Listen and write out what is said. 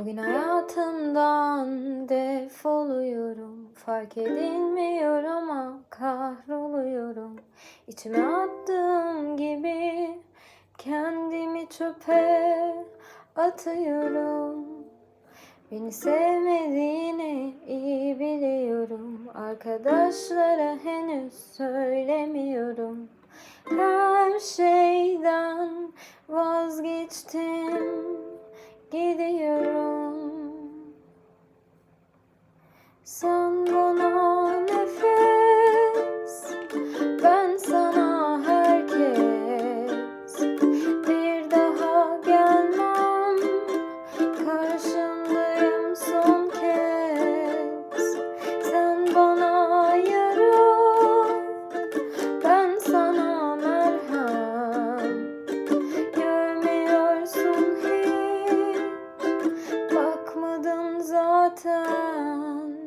Bugün hayatımdan defoluyorum. Fark edilmiyor ama kahroluyorum. İçime attığım gibi Kendimi çöpe atıyorum. Beni sevmediğini iyi biliyorum. Arkadaşlara henüz söylemiyorum. Her şeyden vazgeçtim. Gidiyorum Sen bana nefes Ben sana herkes. Bir daha gelmem Karşındayım son kez. Sen bana yara Ben sana merhem. Görmüyorsun hiç Bakmadın zaten